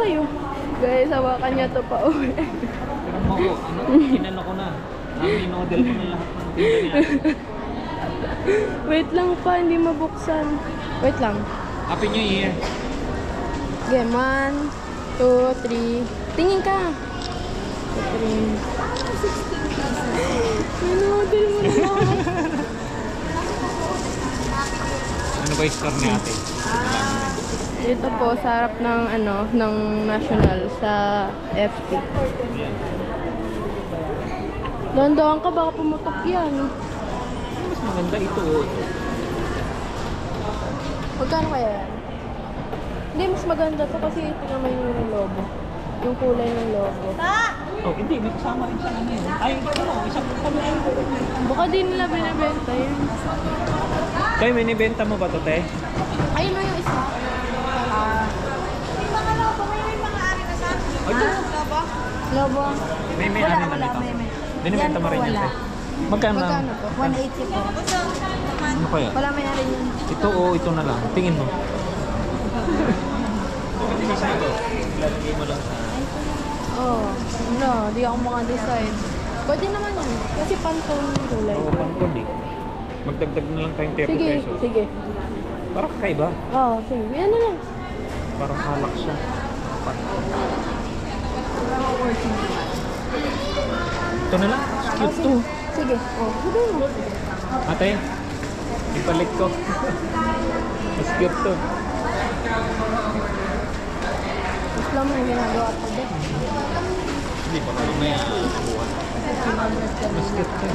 sa'yo. Guys, hawakan niya to pa uwi. Tignan mo ko, ano, kinano ko na. Ang minodel ko na lahat ng tinda niya. Wait lang pa, hindi mabuksan. Wait lang. Happy New Year. Game, one, two, three. Tingin ka. Three. Minodel mo naman. Ano ba yung score ni ate? Dito po, sa harap ng, ano, ng National sa FT. Dahan-dahan ka, baka pumutok yan. Mas maganda ito. oh. Magkano kaya yan? Hindi, mas maganda to kasi ito naman yung logo. Yung kulay ng logo. Oh, hindi. May kasama rin sa yun. Ay, ano, isang kami. Baka di nila binibenta yun. Kaya may nibenta mo ba to, te? Ayun na yung isa. Ah, Ay, ito. Lobo. May may Wala, ano wala, nito. may, may. Binibenta mo rin yan, wala. te? Magkano? magkano po? 180 po. Ano kaya? Wala may na rin yun. Ito o ito na lang. Tingin mo. Lalagay mo lang sa... Oo. Oh, no, di ako maka-decide. Pwede naman yan. Kasi pantone yung kulay. Oo, pangkod eh. Magdagdag na lang tayong 30 Sige, pesos. sige. Parang kakaiba. Oo, sige. Yan na lang. Parang halak siya. Ito na lang. Ah, Cute to. Sige. Oh, sige. Ate, ipalit ko. Mas cute to. Mas lang yung ginagawa ko din. Hindi pa kami may buwan. Mas cute to.